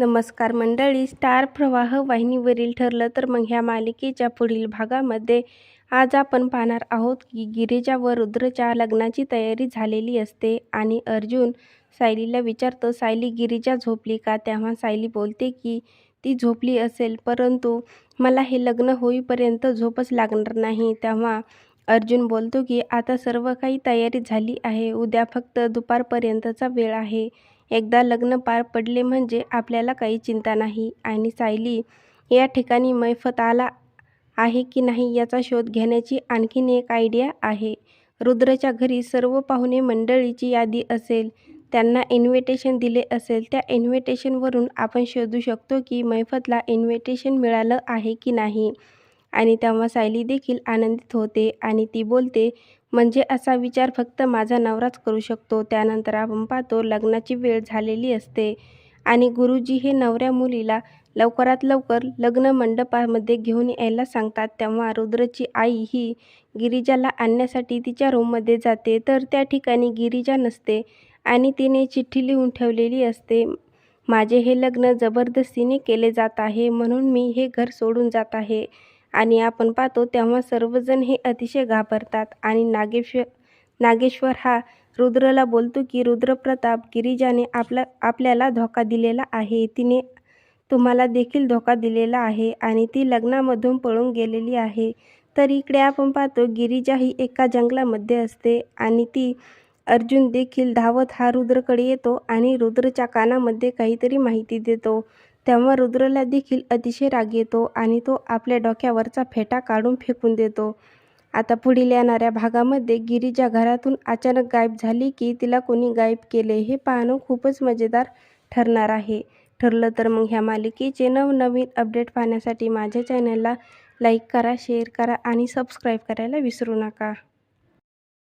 नमस्कार मंडळी. स्टार प्रवाह वाहिनीवरील ठरलं तर मग ह्या मालिकेच्या पुढील भागामध्ये आज आपण पाहणार आहोत की गिरिजा व रुद्रच्या लग्नाची तयारी झालेली असते आणि अर्जुन सायलीला विचारतो सायली गिरिजा झोपली का? तेव्हा सायली बोलते की ती झोपली असेल परंतु मला हे लग्न होईपर्यंत झोपच लागणार नाही. तेव्हा अर्जुन बोलतो की आता सर्व काही तयारी झाली आहे. उद्या फक्त दुपारपर्यंतचा वेळ आहे. एकदा लग्न पार पडले म्हणजे आपल्याला काही चिंता नाही. आणि सायली या ठिकाणी मैफत आला आहे की नाही याचा शोध घेण्याची आणखीन एक आयडिया आहे. रुद्रच्या घरी सर्व पाहुणे मंडळीची यादी असेल त्यांना इन्व्हिटेशन दिले असेल त्या इन्व्हिटेशनवरून आपण शोधू शकतो की मैफतला इन्व्हिटेशन मिळालं आहे की नाही. आणि तेव्हा सायली देखील आनंदित होते आणि ती बोलते म्हणजे असा विचार फक्त माझा नवराच करू शकतो. त्यानंतर आपण पाहतो लग्नाची वेळ झालेली असते आणि गुरुजी हे नवऱ्या मुलीला लवकरात लवकर लग्न मंडपामध्ये घेऊन यायला सांगतात. तेव्हा रुद्रची आई ही गिरिजाला आणण्यासाठी तिच्या रूममध्ये जाते. तर त्या ठिकाणी गिरिजा नसते आणि तिने चिठ्ठी लिहून ठेवलेली असते माझे हे लग्न जबरदस्तीने केले जात आहे. म्हणून मी हे घर सोडून जात आहे. आणि आपण पाहतो तेव्हा सर्वजण हे अतिशय घाबरतात. आणि नागेश्वर नागेश्वर हा रुद्रला बोलतो की रुद्रप्रताप गिरिजाने आपला आपल्याला धोका दिलेला आहे. तिने तुम्हाला देखील धोका दिलेला आहे आणि ती लग्नामधून पळून गेलेली आहे. तर इकडे आपण पाहतो गिरिजा ही एका जंगलामध्ये असते आणि ती अर्जुन देखील धावत हा रुद्रकडे येतो आणि रुद्रच्या कानामध्ये काहीतरी माहिती देतो. तेव्हा रुद्रला देखील अतिशय राग येतो आणि तो आपल्या डोक्यावरचा फेटा काढून फेकून देतो. आता पुढील येणाऱ्या भागामध्ये गिरीजा घरातून अचानक गायब झाली की तिला कोणी गायब केले हे पाहणं खूपच मजेदार ठरणार आहे. ठरलं तर मग ह्या मालिकेचे नवनवीन अपडेट पाहण्यासाठी माझ्या चॅनलला लाईक करा शेअर करा आणि सबस्क्राईब करायला विसरू नका.